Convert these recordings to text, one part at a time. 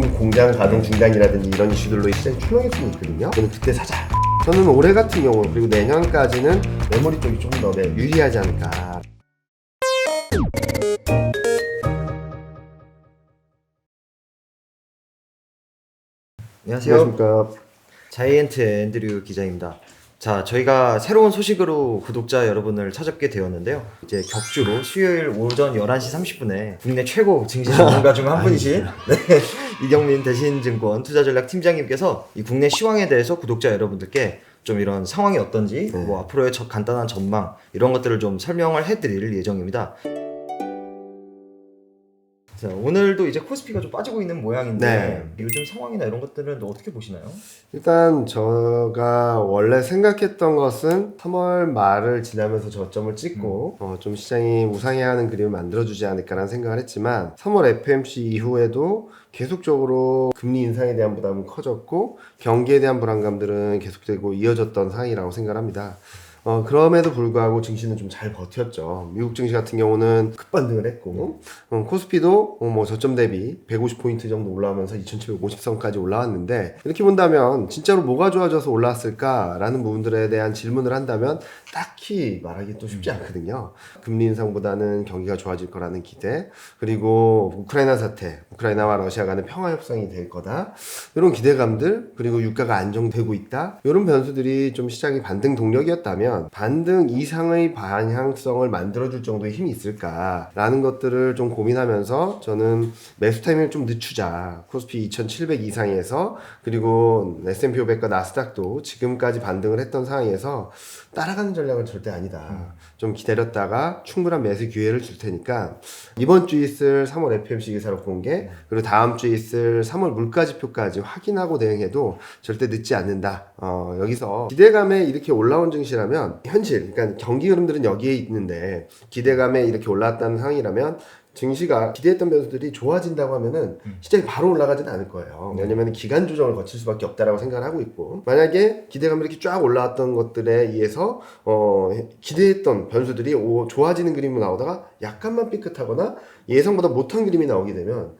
중국 공장 가동 중단이라든지 이런 이슈들로 시장이 출렁일 수는 있거든요. 저는 그때 사자. 저는 올해 같은 경우 그리고 내년까지는 메모리 쪽이 조금 더 네, 유리하지 않을까. 안녕하세요. 안녕하십니까. 자이언트 앤드류 기자입니다. 자, 저희가 새로운 소식으로 구독자 여러분을 찾아뵙게 되었는데요. 이제 격주로 수요일 오전 11시 30분에 국내 최고 증시 전문가 중 한 분이신 네, 이경민 대신증권 투자전략 팀장님께서 이 국내 시황에 대해서 구독자 여러분들께 좀 이런 상황이 어떤지 네. 뭐 앞으로의 저 간단한 전망 이런 것들을 좀 설명을 해드릴 예정입니다. 자, 오늘도 이제 코스피가 좀 빠지고 있는 모양인데 네. 요즘 상황이나 이런 것들은 어떻게 보시나요? 일단 제가 원래 생각했던 것은 3월 말을 지나면서 저점을 찍고 어, 좀 시장이 우상해하는 그림을 만들어주지 않을까라는 생각을 했지만 3월 FMC 이후에도 계속적으로 금리 인상에 대한 부담은 커졌고 경기에 대한 불안감들은 계속되고 이어졌던 상황이라고 생각을 합니다. 어, 그럼에도 불구하고 증시는 좀 잘 버텼죠. 미국 증시 같은 경우는 급반등을 했고, 음, 코스피도 어, 뭐 저점 대비 150포인트 정도 올라오면서 2750선까지 올라왔는데, 이렇게 본다면 진짜로 뭐가 좋아져서 올라왔을까라는 부분들에 대한 질문을 한다면 딱히 말하기 또 쉽지 않거든요. 금리 인상보다는 경기가 좋아질 거라는 기대, 그리고 우크라이나 사태, 우크라이나와 러시아 간의 평화 협상이 될 거다. 이런 기대감들, 그리고 유가가 안정되고 있다. 이런 변수들이 좀 시장의 반등 동력이었다면 반등 이상의 방향성을 만들어줄 정도의 힘이 있을까라는 것들을 좀 고민하면서 저는 매수 타이밍을 좀 늦추자. 코스피 2700 이상에서 그리고 S&P 500과 나스닥도 지금까지 반등을 했던 상황에서 따라가는 전략은 절대 아니다. 좀 기다렸다가 충분한 매수 기회를 줄 테니까 이번 주 있을 3월 FMC 기사로 공개 그리고 다음 주 있을 3월 물가 지표까지 확인하고 대응해도 절대 늦지 않는다. 어, 여기서 기대감에 이렇게 올라온 증시라면 현실, 그러니까 경기 흐름들은 여기에 있는데 기대감에 이렇게 올라왔다는 상황이라면 증시가 기대했던 변수들이 좋아진다고 하면은 시장이 바로 올라가지는 않을 거예요. 왜냐면 기간 조정을 거칠 수밖에 없다라고 생각을 하고 있고 만약에 기대감이 이렇게 쫙 올라왔던 것들에 의해서 어, 기대했던 변수들이 오, 좋아지는 그림이 나오다가 약간만 삐끗하거나 예상보다 못한 그림이 나오게 되면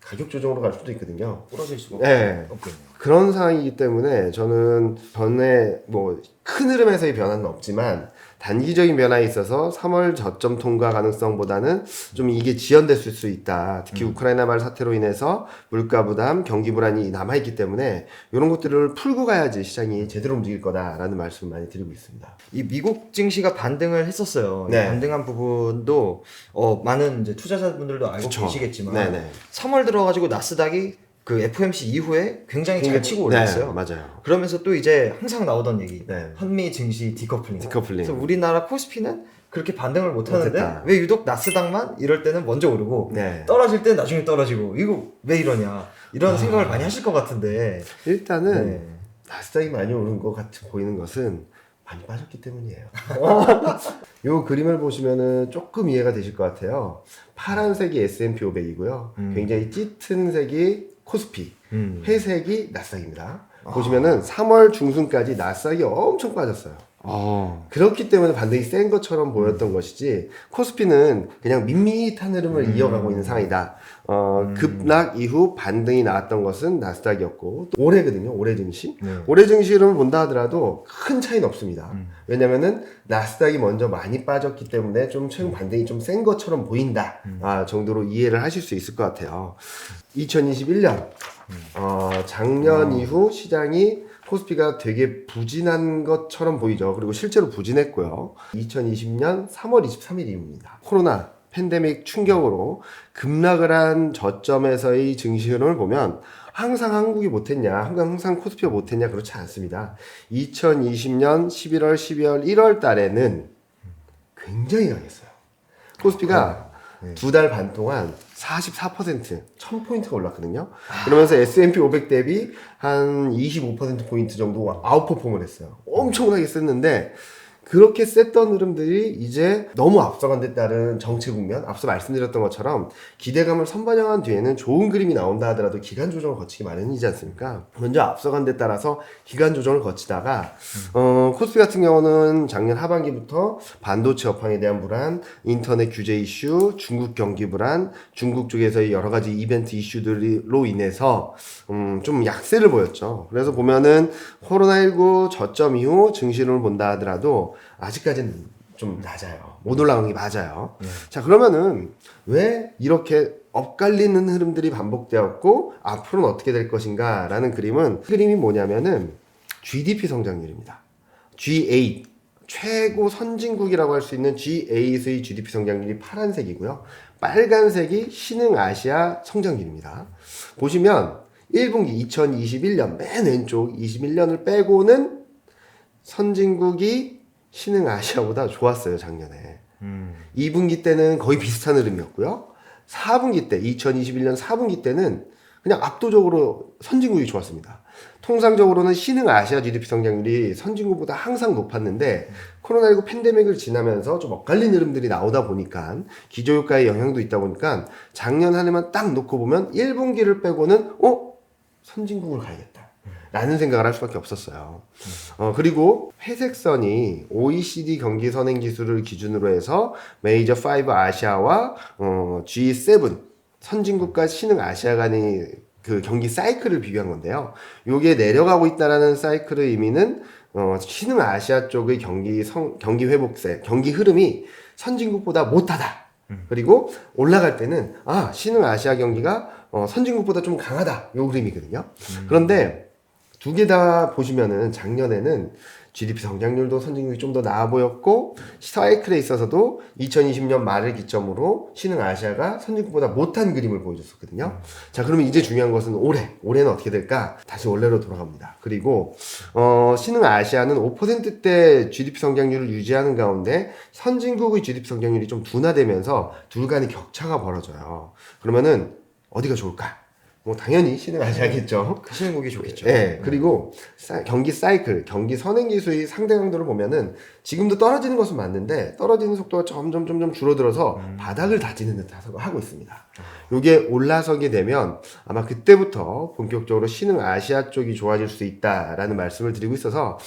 가격 조정으로 갈 수도 있거든요. 부러질 수가 네. 없겠네요. 그런 상황이기 때문에 저는 전에 뭐 큰 흐름에서의 변화는 없지만 단기적인 변화에 있어서 3월 저점 통과 가능성보다는 좀 이게 지연됐을 수 있다. 특히 우크라이나 말 사태로 인해서 물가 부담, 경기 불안이 남아 있기 때문에 이런 것들을 풀고 가야지 시장이 제대로 움직일 거다라는 말씀을 많이 드리고 있습니다. 이 미국 증시가 반등을 했었어요. 이 네. 반등한 부분도 어, 많은 이제 투자자분들도 알고 그쵸. 계시겠지만 네네. 3월 들어가지고 나스닥이 그 FOMC 이후에 굉장히 잘 치고 올랐어요. 네, 맞아요. 그러면서 또 이제 항상 나오던 얘기, 네. 한미 증시 디커플링. 디커플링. 그래서 우리나라 코스피는 그렇게 반등을 못 하는데. 왜 유독 나스닥만 이럴 때는 먼저 오르고 네. 떨어질 때는 나중에 떨어지고 이거 왜 이러냐 이런 생각을 많이 하실 것 같은데 일단은 네. 나스닥이 많이 오른 것 같이 보이는 것은 많이 빠졌기 때문이에요. 요 그림을 보시면은 조금 이해가 되실 것 같아요. 파란색이 S&P 500이고요. 음. 굉장히 짙은 색이 코스피, 음. 회색이 나스닥입니다. 보시면은 3월 중순까지 나스닥이 엄청 빠졌어요. 어. 그렇기 때문에 반등이 센 것처럼 보였던 것이지 코스피는 그냥 밋밋한 흐름을 음. 이어가고 있는 상황이다. 어, 급락 이후 반등이 나왔던 것은 나스닥이었고 또 올해거든요. 올해 증시. 네. 올해 증시 흐름을 본다 하더라도 큰 차이는 없습니다. 음. 왜냐면은 나스닥이 먼저 많이 빠졌기 때문에 좀 최근 반등이 좀 센 것처럼 보인다. 음. 아, 정도로 이해를 하실 수 있을 것 같아요. 2021년 어, 작년 이후 시장이 코스피가 되게 부진한 것처럼 보이죠. 그리고 실제로 부진했고요. 2020년 3월 23일입니다. 코로나 팬데믹 충격으로 급락을 한 저점에서의 증시 흐름을 보면 항상 한국이 못했냐, 항상, 항상 코스피가 못했냐, 그렇지 않습니다. 2020년 11월, 12월, 1월 달에는 굉장히 강했어요. 코스피가 두달 반 동안 44% 1000포인트가 올랐거든요. 그러면서 S&P 500 대비 한 25% 포인트 정도 아웃퍼폼을 했어요. 엄청나게 셌는데 그렇게 셌던 흐름들이 이제 너무 앞서간 데 따른 정치 국면, 앞서 말씀드렸던 것처럼 기대감을 선반영한 뒤에는 좋은 그림이 나온다 하더라도 기간 조정을 거치기 마련이지 않습니까? 먼저 앞서간 데 따라서 기간 조정을 거치다가 어, 코스피 같은 경우는 작년 하반기부터 반도체 업황에 대한 불안, 인터넷 규제 이슈, 중국 경기 불안, 중국 쪽에서의 여러 가지 이벤트 이슈들로 인해서 음, 좀 약세를 보였죠. 그래서 보면은 코로나19 저점 이후 증시를 본다 하더라도 아직까지는 좀 낮아요. 못 올라간 게 맞아요. 자, 그러면은 왜 이렇게 엇갈리는 흐름들이 반복되었고 앞으로는 어떻게 될 것인가 라는 그림은 그림이 뭐냐면은 GDP 성장률입니다. G8 최고 선진국이라고 할 수 있는 G8의 GDP 성장률이 파란색이고요. 빨간색이 신흥 아시아 성장률입니다. 보시면 1분기 2021년 맨 왼쪽 21년을 빼고는 선진국이 신흥 아시아보다 좋았어요, 작년에. 음. 2분기 때는 거의 비슷한 흐름이었고요. 4분기 때, 2021년 4분기 때는 그냥 압도적으로 선진국이 좋았습니다. 통상적으로는 신흥 아시아 GDP 성장률이 선진국보다 항상 높았는데 코로나19 팬데믹을 지나면서 좀 엇갈린 흐름들이 나오다 보니까 기저효과의 영향도 있다 보니까 작년 한 해만 딱 놓고 보면 1분기를 빼고는 어? 선진국을 가야겠다. 라는 생각을 할 수밖에 없었어요. 어, 그리고 회색선이 OECD 경기 선행 지수를 기준으로 해서 메이저 5 아시아와 어, G7 선진국과 신흥 아시아 간의 그 경기 사이클을 비교한 건데요. 요게 내려가고 있다라는 사이클의 의미는 어, 신흥 아시아 쪽의 경기 성, 경기 회복세, 경기 흐름이 선진국보다 못하다. 그리고 올라갈 때는 아 신흥 아시아 경기가 어, 선진국보다 좀 강하다. 요 그림이거든요. 그런데 두 개 다 보시면은 작년에는 GDP 성장률도 선진국이 좀 더 나아 보였고 사이클에 있어서도 2020년 말을 기점으로 신흥 아시아가 선진국보다 못한 그림을 보여줬었거든요. 자, 그러면 이제 중요한 것은 올해. 올해는 어떻게 될까? 다시 원래로 돌아갑니다. 그리고 어, 신흥 아시아는 5%대 GDP 성장률을 유지하는 가운데 선진국의 GDP 성장률이 좀 둔화되면서 둘 간의 격차가 벌어져요. 그러면은 어디가 좋을까? 뭐 당연히 아시아겠죠. 그 신흥국이 좋겠죠. 예, 그리고 사- 경기 사이클, 경기 선행 기수의 상대 강도를 보면은 지금도 떨어지는 것은 맞는데 떨어지는 속도가 점점 점점 줄어들어서 바닥을 다지는 듯 하고 있습니다. 요게 올라서게 되면 아마 그때부터 본격적으로 신흥 아시아 쪽이 좋아질 수 있다라는 말씀을 드리고 있어서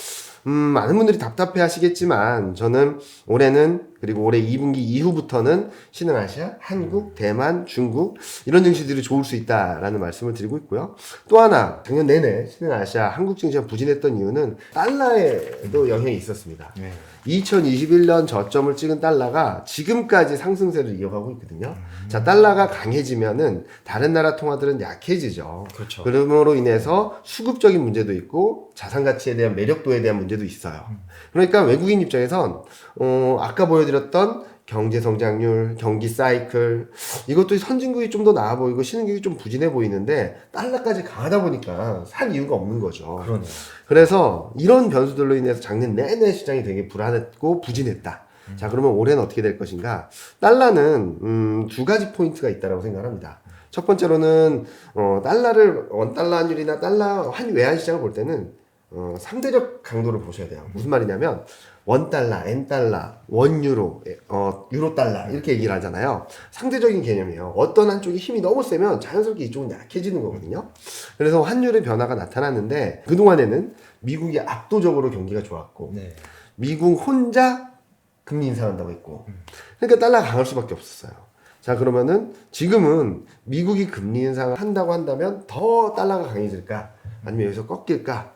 음, 많은 분들이 답답해 하시겠지만 저는 올해는 그리고 올해 2분기 이후부터는 신흥 아시아, 한국, 대만, 중국 이런 증시들이 좋을 수 있다라는 말씀을 드리고 있고요. 또 하나 작년 내내 신흥 아시아, 한국 증시가 부진했던 이유는 달러에도 영향이 있었습니다. 네. 2021년 저점을 찍은 달러가 지금까지 상승세를 이어가고 있거든요. 자, 달러가 강해지면은 다른 나라 통화들은 약해지죠. 그렇죠. 그럼으로 인해서 수급적인 문제도 있고 자산 가치에 대한 매력도에 대한 문제도 있어요. 그러니까 외국인 입장에선 어, 아까 보여드렸던 경제 성장률, 경기 사이클 이것도 선진국이 좀 더 나아 보이고 신흥국이 좀 부진해 보이는데 달러까지 강하다 보니까 살 이유가 없는 거죠. 그러네요. 그래서 이런 변수들로 인해서 작년 내내 시장이 되게 불안했고 부진했다. 자 그러면 올해는 어떻게 될 것인가? 달러는 음, 두 가지 포인트가 있다고 생각합니다. 첫 번째로는 어, 달러를 원 달러 환율이나 달러 환 외환 시장을 볼 때는 어, 상대적 강도를 보셔야 돼요. 무슨 말이냐면 원 달러, 엔 달러, 원 유로, 어, 유로 달러 이렇게 얘기를 하잖아요. 상대적인 개념이에요. 어떤 한쪽이 힘이 너무 세면 자연스럽게 이쪽은 약해지는 거거든요. 그래서 환율의 변화가 나타났는데 그동안에는 미국이 압도적으로 경기가 좋았고 네. 미국 혼자 금리 인상한다고 했고 그러니까 달러가 강할 수밖에 없었어요. 자 그러면은 지금은 미국이 금리 인상을 한다고 한다면 더 달러가 강해질까 아니면 여기서 꺾일까?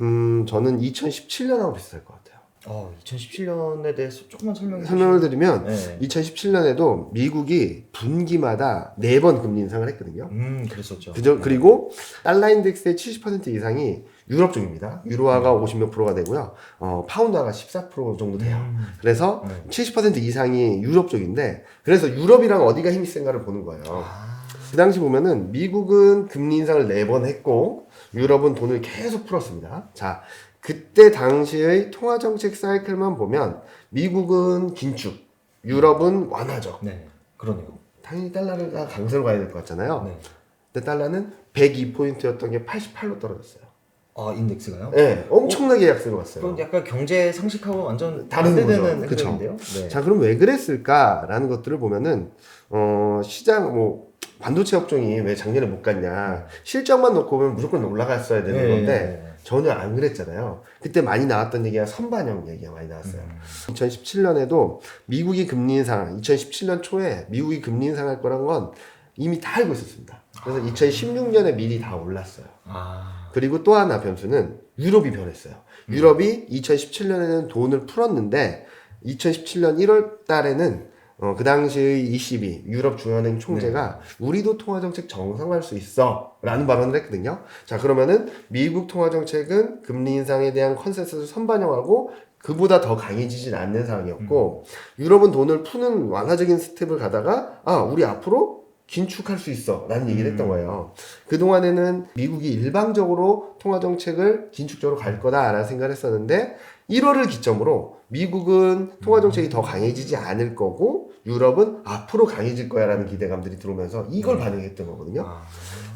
음 저는 2017년하고 비슷할 것 같아요. 어, 2017년에 대해서 조금만 설명해 설명을 주시면. 드리면 네. 2017년에도 미국이 분기마다 네 번 금리 인상을 했거든요. 음, 그랬었죠. 그죠? 그리고 달러 인덱스의 70% 이상이 유럽 쪽입니다. 유로화가 50몇 프로가 되고요. 어, 파운드화가 14% 정도 돼요. 음. 그래서 네. 70% 이상이 유럽 쪽인데 그래서 유럽이랑 어디가 힘이 센가를 보는 거예요. 아, 그 당시 보면은 미국은 금리 인상을 네 번 했고 유럽은 돈을 계속 풀었습니다. 자, 그때 당시의 통화 정책 사이클만 보면 미국은 긴축, 유럽은 완화죠. 네. 그러네요. 당연히 달러가 강세로 가야 될 것 같잖아요. 네. 근데 달러는 102포인트였던 게 88로 떨어졌어요. 아 인덱스가요? 네, 엄청나게 약세로 갔어요. 그건 약간 경제 상식하고 완전 다른 반대되는 거죠. 네. 자, 그럼 왜 그랬을까라는 것들을 보면은 어, 시장 뭐 반도체 업종이 왜 작년에 못 갔냐 실적만 놓고 보면 무조건 올라갔어야 되는 네. 건데 전혀 안 그랬잖아요. 그때 많이 나왔던 얘기가 선반영 얘기가 많이 나왔어요. 음. 2017년에도 미국이 금리 인상, 2017년 초에 미국이 금리 인상할 거란 건 이미 다 알고 있었습니다. 그래서 2016년에 미리 다 올랐어요. 아, 그리고 또 하나 변수는 유럽이 변했어요. 유럽이 2017년에는 돈을 풀었는데 2017년 1월 달에는 어, 그 당시의 ECB 유럽 중앙은행 총재가 우리도 통화 정책 정상화할 수 있어라는 발언을 했거든요. 자 그러면은 미국 통화 정책은 금리 인상에 대한 컨센서스를 선반영하고 그보다 더 강해지진 않는 상황이었고 유럽은 돈을 푸는 완화적인 스텝을 가다가 아 우리 앞으로 긴축할 수 있어 라는 얘기를 했던 거예요. 그동안에는 미국이 일방적으로 통화정책을 긴축적으로 갈 거다라는 생각을 했었는데 1월을 기점으로 미국은 통화 정책이 더 강해지지 않을 거고 유럽은 앞으로 강해질 거야 라는 기대감들이 들어오면서 이걸 반영했던 거거든요. 아,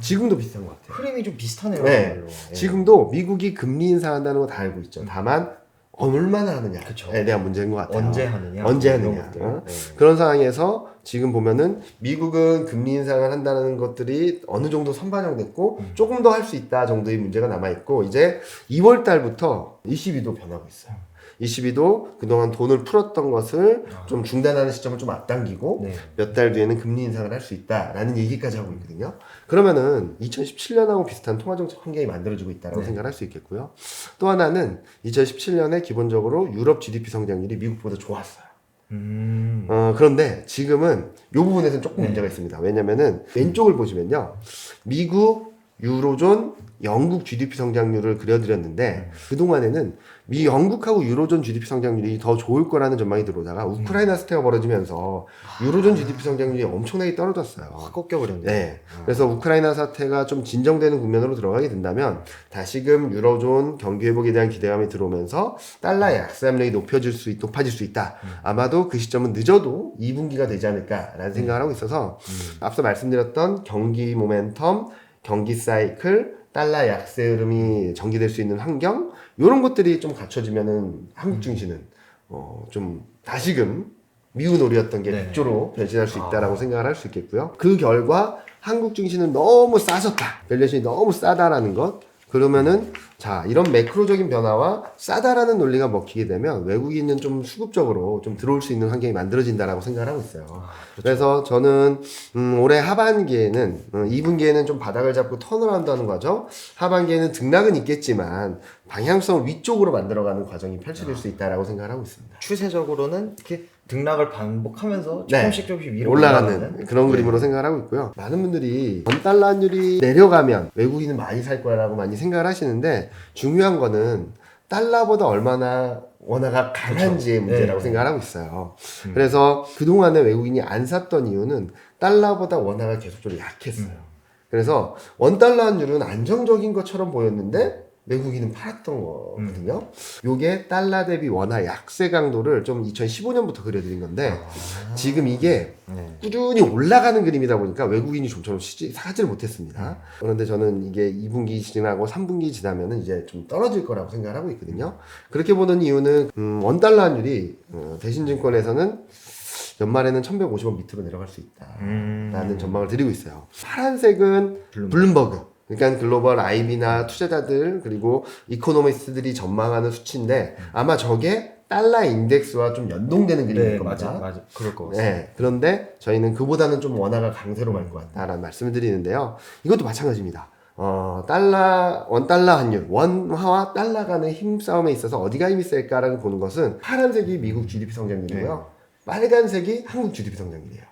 지금도 비슷한 것 같아요. 흐름이 좀 비슷하네요. 네. 정말로. 예. 지금도 미국이 금리 인상한다는 거 다 알고 있죠. 다만 얼마나 하느냐에 그쵸. 대한 문제인 것 같아요. 언제 하느냐, 언제 이런 하느냐. 것들. 어? 네. 그런 상황에서 지금 보면은 미국은 금리 인상을 한다는 것들이 어느 정도 선반영됐고 음. 조금 더 할 수 있다 정도의 문제가 남아 있고 이제 2월 달부터 ECB도 변하고 있어요. ECB도 그동안 돈을 풀었던 것을 좀 중단하는 시점을 좀 앞당기고 아. 네. 몇달 뒤에는 금리 인상을 할 수 있다라는 얘기까지 하고 있거든요. 그러면은 2017년하고 비슷한 통화정책 환경이 만들어지고 있다고 네. 생각할 수 있겠고요. 또 하나는 2017년에 기본적으로 유럽 GDP 성장률이 미국보다 좋았어요. 음. 어, 그런데 지금은 이 부분에서는 조금 네. 문제가 있습니다. 왜냐면은 왼쪽을 보시면요. 미국, 유로존, 영국 GDP 성장률을 그려드렸는데 그동안에는 미 영국하고 유로존 GDP 성장률이 더 좋을 거라는 전망이 들어오다가 우크라이나 사태가 벌어지면서 유로존 GDP 성장률이 엄청나게 떨어졌어요. 확 꺾여버렸네. 네. 그래서 우크라이나 사태가 좀 진정되는 국면으로 들어가게 된다면 다시금 유로존 경기 회복에 대한 기대감이 들어오면서 달러 약세 압력이 높여질 수 있, 높아질 수 있다. 아마도 그 시점은 늦어도 2분기가 되지 않을까라는 생각을 하고 있어서 앞서 말씀드렸던 경기 모멘텀, 경기 사이클, 달러 약세 흐름이 전개될 수 있는 환경 이런 것들이 좀 갖춰지면은 한국 증시는 어, 좀 다시금 미운 오리였던 게 네. 극조로 변신할 수 있다라고 생각을 할 수 있겠고요. 그 결과 한국 증시는 너무 싸졌다. 밸류에이션이 너무 싸다라는 것. 그러면은 자 이런 매크로적인 변화와 싸다라는 논리가 먹히게 되면 외국인은 좀 수급적으로 좀 들어올 수 있는 환경이 만들어진다라고 생각을 하고 있어요. 그래서 저는 음, 올해 하반기에는 음, 2분기에는 좀 바닥을 잡고 하는 과정, 하반기에는 등락은 있겠지만 방향성을 위쪽으로 만들어가는 과정이 펼쳐질 수 있다라고 생각을 하고 있습니다. 추세적으로는 이렇게 등락을 반복하면서 네. 조금씩 조금씩 위로 올라가는 올라가는 그런 네. 그림으로 생각을 하고 있고요. 많은 분들이 원 달러 환율이 내려가면 외국인은 많이 살 거라고 많이 생각을 하시는데 중요한 거는 달러보다 얼마나 원화가 강한지의 그렇죠. 문제라고 네. 생각을 하고 있어요. 음. 그래서 그동안에 외국인이 안 샀던 이유는 달러보다 원화가 계속적으로 약했어요. 음. 그래서 원 달러 환율은 안정적인 것처럼 보였는데 외국인은 팔았던 거거든요. 음. 요게 달러 대비 원화 약세 강도를 좀 2015년부터 그려드린 건데 아. 지금 이게 네. 꾸준히 올라가는 그림이다 보니까 외국인이 좀처럼 사지를 못했습니다. 그런데 저는 이게 2분기 지나고 3분기 지나면은 이제 좀 떨어질 거라고 생각을 하고 있거든요. 그렇게 보는 이유는 음, 원 달러 환율이 어, 대신증권에서는 연말에는 1150원 밑으로 내려갈 수 있다라는 음. 전망을 드리고 있어요. 파란색은 블룸버그. 그러니까 글로벌 IB나 투자자들 그리고 이코노미스트들이 전망하는 수치인데 아마 저게 달러 인덱스와 좀 연동되는 그림일 네, 겁니다. 맞아, 맞아. 그럴 것 같습니다. 네, 그런데 저희는 그보다는 좀 원화가 강세로 갈 것 같다라는 말씀을 드리는데요. 이것도 마찬가지입니다. 어, 달러, 원 달러 환율, 원화와 달러 간의 힘싸움에 있어서 어디가 힘이 셀까라고 보는 것은 파란색이 미국 GDP 성장률이고요. 빨간색이 한국 GDP 성장률이에요.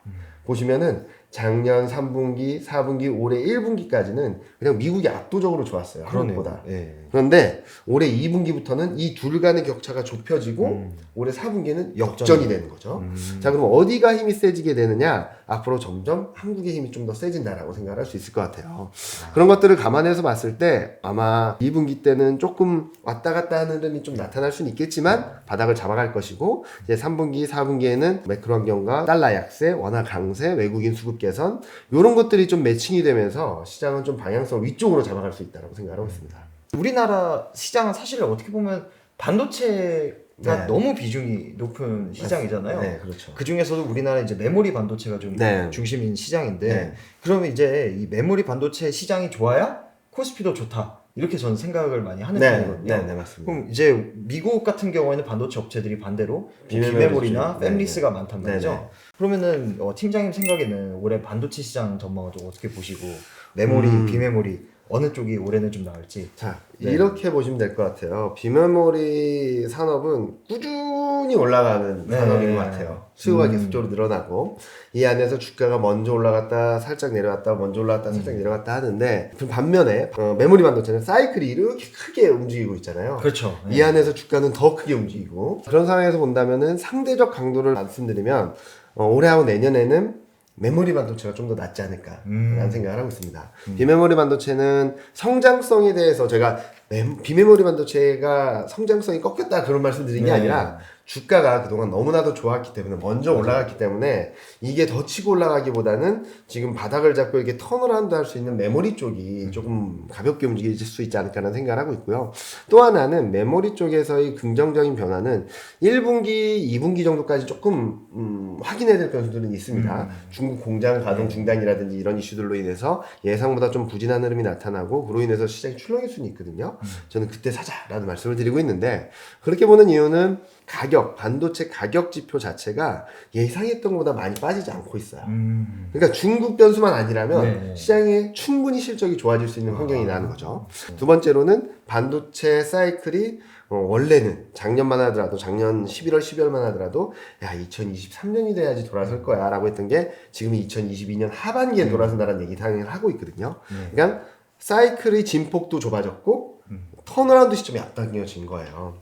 보시면은 작년 3분기, 4분기, 올해 1분기까지는 그냥 미국이 압도적으로 좋았어요. 한국보다. 네. 그런데 올해 2분기부터는 이 둘 간의 격차가 좁혀지고 음. 올해 4분기에는 역전이 되는 거죠. 음. 자, 그럼 어디가 힘이 세지게 되느냐? 앞으로 점점 한국의 힘이 좀 더 세진다라고 생각할 수 있을 것 같아요. 그런 것들을 감안해서 봤을 때 아마 2분기 때는 조금 왔다 갔다 하는 흐름이 좀 나타날 수는 있겠지만 바닥을 잡아갈 것이고 이제 3분기, 4분기에는 매크로 환경과 달러 약세, 원화 강세, 외국인 수급 개선 이런 것들이 좀 매칭이 되면서 시장은 좀 방향성 위쪽으로 잡아갈 수 있다고 생각하고 있습니다. 우리나라 시장은 사실 어떻게 보면 반도체가 네. 너무 비중이 높은 시장이잖아요. 네, 그렇죠. 그 중에서도 우리나라 이제 메모리 반도체가 좀 네. 중심인 시장인데 네. 그러면 이제 이 메모리 반도체 시장이 좋아야 코스피도 좋다 이렇게 저는 생각을 많이 하는 네, 편이거든요. 네, 네, 맞습니다. 그럼 이제 미국 같은 경우에는 반도체 업체들이 반대로 비메모리 비메모리나 쪽. 네, 팹리스가 많단 네, 말이죠. 네. 그러면은 어, 팀장님 생각에는 올해 반도체 시장 전망을 좀 어떻게 보시고 메모리, 음. 비메모리 어느 쪽이 올해는 좀 나을지. 자, 네. 이렇게 보시면 될 것 같아요. 비메모리 산업은 꾸준히 올라가는 네. 산업인 것 같아요. 수요가 음. 계속적으로 늘어나고 이 안에서 주가가 먼저 올라갔다 살짝 내려갔다 먼저 올라갔다 살짝 음. 내려갔다 하는데 그 반면에 어, 메모리 반도체는 사이클이 이렇게 크게 움직이고 있잖아요. 그렇죠. 이 안에서 주가는 더 크게 움직이고 그런 상황에서 본다면은 상대적 강도를 말씀드리면 어, 올해하고 내년에는 메모리 반도체가 좀 더 낫지 않을까라는 음. 생각을 하고 있습니다. 비메모리 반도체는 성장성에 대해서 제가 메- 비메모리 반도체가 성장성이 꺾였다 그런 말씀드린 게 네. 아니라 주가가 그동안 너무나도 좋았기 때문에 먼저 올라갔기 때문에 이게 더 치고 올라가기보다는 지금 바닥을 잡고 이렇게 턴어라운드 할 수 있는 메모리 쪽이 조금 가볍게 움직일 수 있지 않을까라는 생각을 하고 있고요. 또 하나는 메모리 쪽에서의 긍정적인 변화는 1분기, 2분기 정도까지 조금 음, 확인해야 될 변수들은 있습니다. 음. 중국 공장 가동 중단이라든지 이런 이슈들로 인해서 예상보다 좀 부진한 흐름이 나타나고 그로 인해서 시장이 출렁일 수는 있거든요. 저는 그때 사자라는 말씀을 드리고 있는데 그렇게 보는 이유는 가격, 반도체 가격 지표 자체가 예상했던 것보다 많이 빠지지 않고 있어요. 음. 그러니까 중국 변수만 아니라면 네. 시장에 충분히 실적이 좋아질 수 있는 환경이 나는 거죠. 두 번째로는 반도체 사이클이 어, 원래는 작년만 하더라도 작년 11월 12월만 하더라도 야 2023년이 돼야지 돌아설 거야라고 했던 게 지금 2022년 하반기에 돌아선다는 얘기 당연히 하고 있거든요. 네. 그러니까 사이클의 진폭도 좁아졌고 턴어라운드 시점이 앞당겨진 거예요.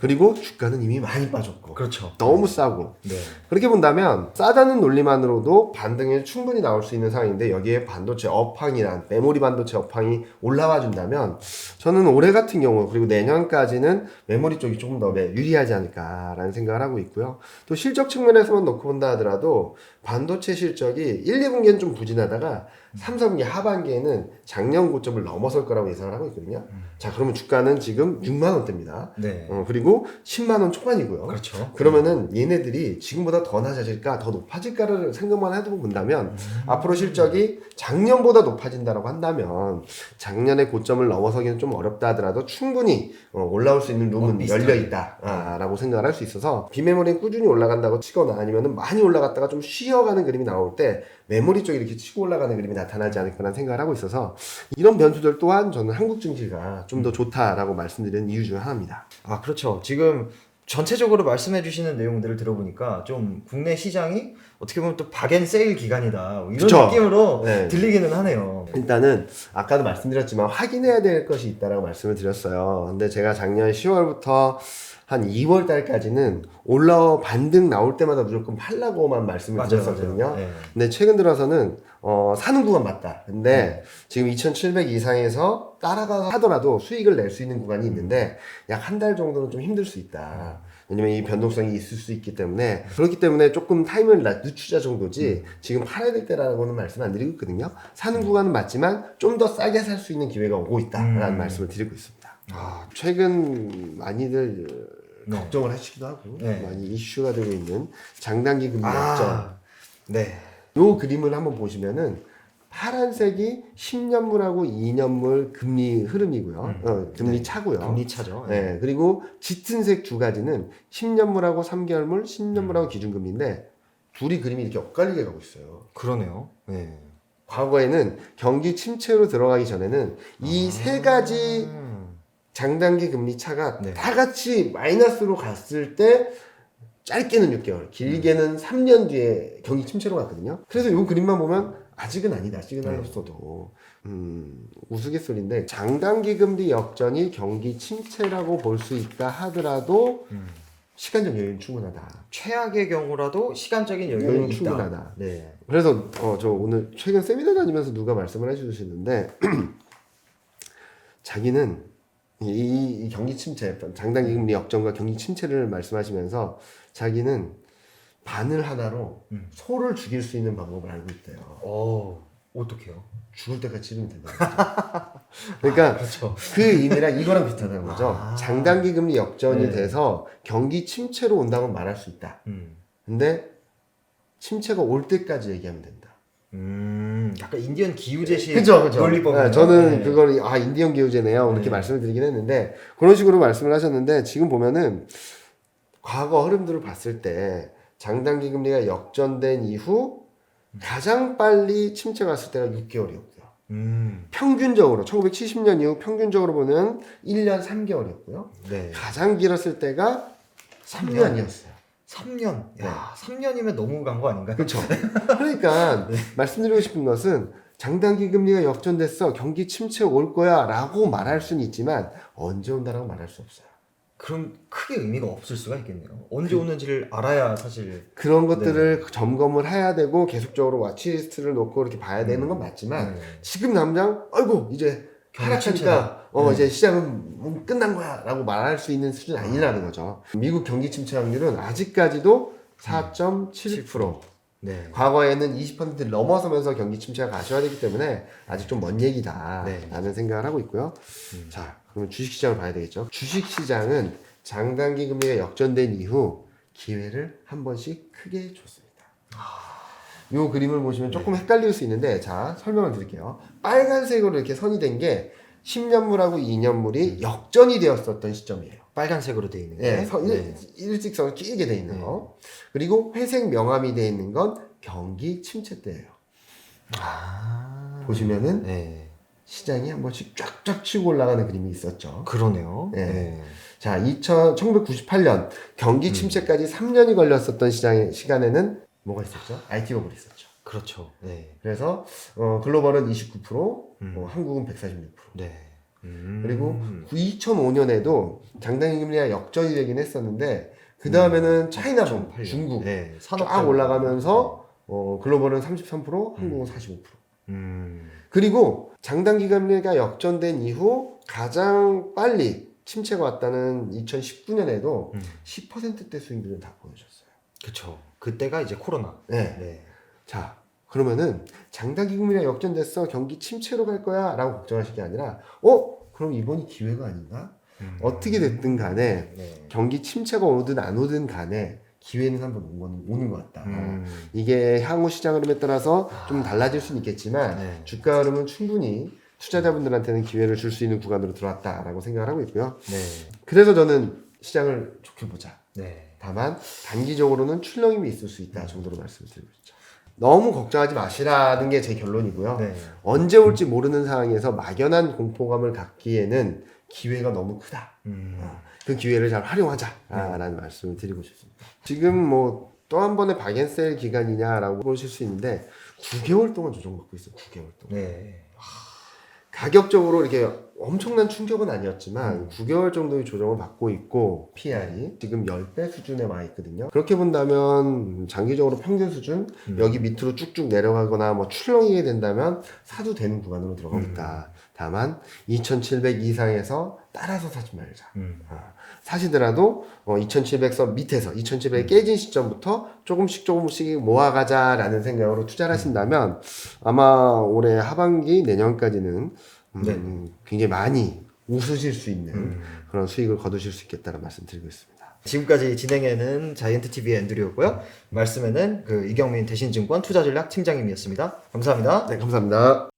그리고 주가는 이미 많이 빠졌고 그렇죠. 너무 싸고 네. 그렇게 본다면 싸다는 논리만으로도 반등이 충분히 나올 수 있는 상황인데 여기에 반도체 업황이란 메모리 반도체 업황이 올라와 준다면 저는 올해 같은 경우 그리고 내년까지는 메모리 쪽이 조금 더 매- 유리하지 않을까라는 생각을 하고 있고요. 또 실적 측면에서만 놓고 본다 하더라도 반도체 실적이 1, 2분기는 좀 부진하다가 3, 4분기 하반기에는 작년 고점을 넘어설 거라고 예상을 하고 있거든요. 자, 그러면 주가는 지금 6만 원대입니다. 네. 어, 그리고 10만 원 초반이고요. 그렇죠. 그러면은 얘네들이 지금보다 더 낮아질까 더 높아질까를 생각만 해도 본다면 앞으로 실적이 작년보다 높아진다라고 한다면 작년의 고점을 넘어서기는 좀 어렵다 하더라도 충분히 어, 올라올 수 있는 룸은 비슷하게. 열려 있다라고 생각을 할 수 있어서 비메모리는 꾸준히 올라간다고 치거나 아니면은 많이 올라갔다가 좀 쉬어 가는 그림이 나올 때 메모리 쪽이 이렇게 치고 올라가는 그림이 나타나지 않을까라는 생각을 하고 있어서 이런 변수들 또한 저는 한국 증시가 좀 더 좋다라고 말씀드리는 이유 중 하나입니다. 아 그렇죠. 지금 전체적으로 말씀해 주시는 내용들을 들어보니까 좀 국내 시장이 어떻게 보면 또 박앤 세일 기간이다 뭐 이런 그쵸. 느낌으로 네. 들리기는 하네요. 일단은 아까도 말씀드렸지만 확인해야 될 것이 있다라고 말씀을 드렸어요. 근데 제가 작년 10월부터 한 2월 달까지는 올라와 반등 나올 때마다 무조건 팔라고만 말씀을 맞아요, 드렸었거든요. 맞아요. 네. 근데 최근 들어서는 어, 사는 구간 맞다. 근데 지금 2,700 이상에서 따라가서 하더라도 수익을 낼 수 있는 구간이 있는데 약 한 달 정도는 좀 힘들 수 있다. 왜냐면 이 변동성이 있을 수 있기 때문에 그렇기 때문에 조금 타임을 낮- 늦추자 정도지 지금 팔아야 될 때라고는 말씀 안 드리고 있거든요. 사는 구간은 맞지만 좀 더 싸게 살 수 있는 기회가 오고 있다라는 음. 말씀을 드리고 있습니다. 아, 최근 많이들 네. 걱정을 하시기도 하고 네. 많이 이슈가 되고 있는 장단기 금리 아, 네. 요 그림을 한번 보시면은 파란색이 10년물하고 2년물 금리 흐름이고요. 음. 어, 금리 네. 차고요. 금리 차죠. 네. 그리고 짙은 색 두 가지는 10년물하고 3개월물, 10년물하고 기준금리인데 둘이 그림이 이렇게 엇갈리게 가고 있어요. 그러네요. 네. 과거에는 경기 침체로 들어가기 전에는 이 세 가지 음. 장단기 금리 차가 네. 다 같이 마이너스로 갔을 때 짧게는 6개월, 길게는 3년 뒤에 경기 침체로 갔거든요. 그래서 이 그림만 보면 아직은 아니다, 네. 시그널로서도 음, 우스갯소리인데 장단기 금리 역전이 경기 침체라고 볼 수 있다 하더라도 음. 시간적 여유는 충분하다. 최악의 경우라도 시간적인 여유는 여유는 있다. 충분하다. 네. 그래서 어, 저 오늘 최근 세미나 다니면서 누가 말씀을 해주시는데 자기는 이, 이 경기 침체, 장단기 금리 역전과 경기 침체를 말씀하시면서 자기는 바늘 하나로 음. 소를 죽일 수 있는 방법을 알고 있대요. 오. 어떻게요? 죽을 때까지 치르면 된다. 그러니까 그렇죠. 그 의미랑 이거랑 비슷하다는 거죠. 아. 장단기 금리 역전이 네. 돼서 경기 침체로 온다고 말할 수 있다. 음. 근데 침체가 올 때까지 얘기하면 된다. 음, 약간 인디언 그죠, 그죠. 논리법. 네, 저는 그걸 아 인디언 기후제네요. 이렇게 네. 말씀을 드리긴 했는데 그런 식으로 말씀을 하셨는데 지금 보면은 과거 흐름들을 봤을 때 장단기 금리가 역전된 이후 가장 빨리 침체가 왔을 때가 6개월이었고요. 음, 평균적으로 1970년 이후 평균적으로 보면 1년 3개월이었고요. 네. 가장 길었을 때가 3년이었어요. 3년. 네. 야, 3년이면 너무 간 거 아닌가요? 그렇죠. 그러니까 말씀드리고 싶은 것은 장단기 금리가 역전됐어 경기 침체 올 거야라고 말할 수는 있지만 언제 온다라고 말할 수 없어요. 그럼 크게 의미가 없을 수가 있겠네요. 언제 오는지를 알아야 사실. 그런 것들을 점검을 해야 되고 계속적으로 와치리스트를 놓고 이렇게 봐야 되는 건 맞지만 네. 지금 당장 아이고 이제 경기 침체다. 하락하니까 어 네. 이제 시장은 뭐 끝난 거야라고 말할 수 있는 수준 아니라는 거죠. 미국 경기 침체 확률은 아직까지도 4.7%. 네. 과거에는 20% 넘어서면서 경기 침체가 가시화되기 때문에 아직 좀 먼 얘기다라는 네. 생각을 하고 있고요. 음. 자, 그러면 주식시장을 봐야 되겠죠. 주식시장은 장단기 금리가 역전된 이후 기회를 한 번씩 크게 줬습니다. 이 그림을 보시면 조금 헷갈릴 수 있는데 자 설명을 드릴게요. 빨간색으로 이렇게 선이 된 게 10년물하고 2년물이 역전이 되었었던 시점이에요. 빨간색으로 돼 있는 게. 예, 선, 네. 일, 일직선을 길게 돼 있는 네. 거. 그리고 회색 명암이 돼 있는 건 경기 침체 때예요. 아. 보시면은 네. 시장이 한 번씩 쫙쫙 치고 올라가는 그림이 있었죠. 그러네요. 네. 네. 자, 2000, 1998년 경기 음. 침체까지 3년이 걸렸었던 시장의 시간에는 뭐가 있었죠? IT 버블이 있었죠. 그렇죠. 네. 그래서 어, 글로벌은 29%, 음. 어, 한국은 146%. 네. 음. 그리고 2005년에도 장단기 금리가 역전이 되긴 했었는데 그 다음에는 차이나본 2008년. 중국 네. 쫙 올라가면서 어, 글로벌은 33%, 한국은 45%. 음. 그리고 장단기 금리가 역전된 이후 가장 빨리 침체가 왔다는 2019년에도 음. 10%대 수익률을 다 보여줬어요. 그쵸. 그때가 이제 코로나. 네. 네. 자, 그러면은 장단기 금리가 역전됐어 경기 침체로 갈 거야 라고 걱정하실 게 아니라, 어? 그럼 이번이 기회가 아닌가? 음. 어떻게 됐든 간에 네. 경기 침체가 오든 안 오든 간에 기회는 한번 오는, 오는 것 같다. 음. 이게 향후 시장 흐름에 따라서 좀 달라질 수는 있겠지만 네. 주가 흐름은 충분히 투자자분들한테는 기회를 줄 수 있는 구간으로 들어왔다라고 생각을 하고 있고요. 네. 그래서 저는 시장을 좋게 보자. 네. 다만 단기적으로는 출렁임이 있을 수 있다 정도로 말씀을 드리고 있죠. 너무 걱정하지 마시라는 게 제 결론이고요. 네. 언제 올지 모르는 상황에서 막연한 공포감을 갖기에는 기회가 너무 크다. 음. 그 기회를 잘 활용하자라는 말씀을 드리고 싶습니다. 지금 뭐 또 한 번의 박앤셀 기간이냐라고 보실 수 있는데 9개월 동안 조정받고 있어요. 9개월 동안. 네. 가격적으로 이렇게 엄청난 충격은 아니었지만 9개월 정도의 조정을 받고 있고 PR이 지금 10배 수준에 와 있거든요. 그렇게 본다면 장기적으로 평균 수준 여기 밑으로 쭉쭉 내려가거나 뭐 출렁이게 된다면 사도 되는 구간으로 들어가고 있다. 다만 2,700 이상에서 따라서 사지 말자. 음. 아, 사시더라도 어, 2,700선 밑에서 2,700이 깨진 시점부터 조금씩 조금씩 모아가자라는 생각으로 투자를 하신다면 아마 올해 하반기 내년까지는 음, 네. 굉장히 많이 웃으실 수 있는 음. 그런 수익을 거두실 수 있겠다는 말씀 드리고 있습니다. 지금까지 진행에는 자이언트 TV의 앤드류였고요. 말씀에는 그 이경민 대신증권 투자전략 팀장님이었습니다. 감사합니다. 네, 감사합니다.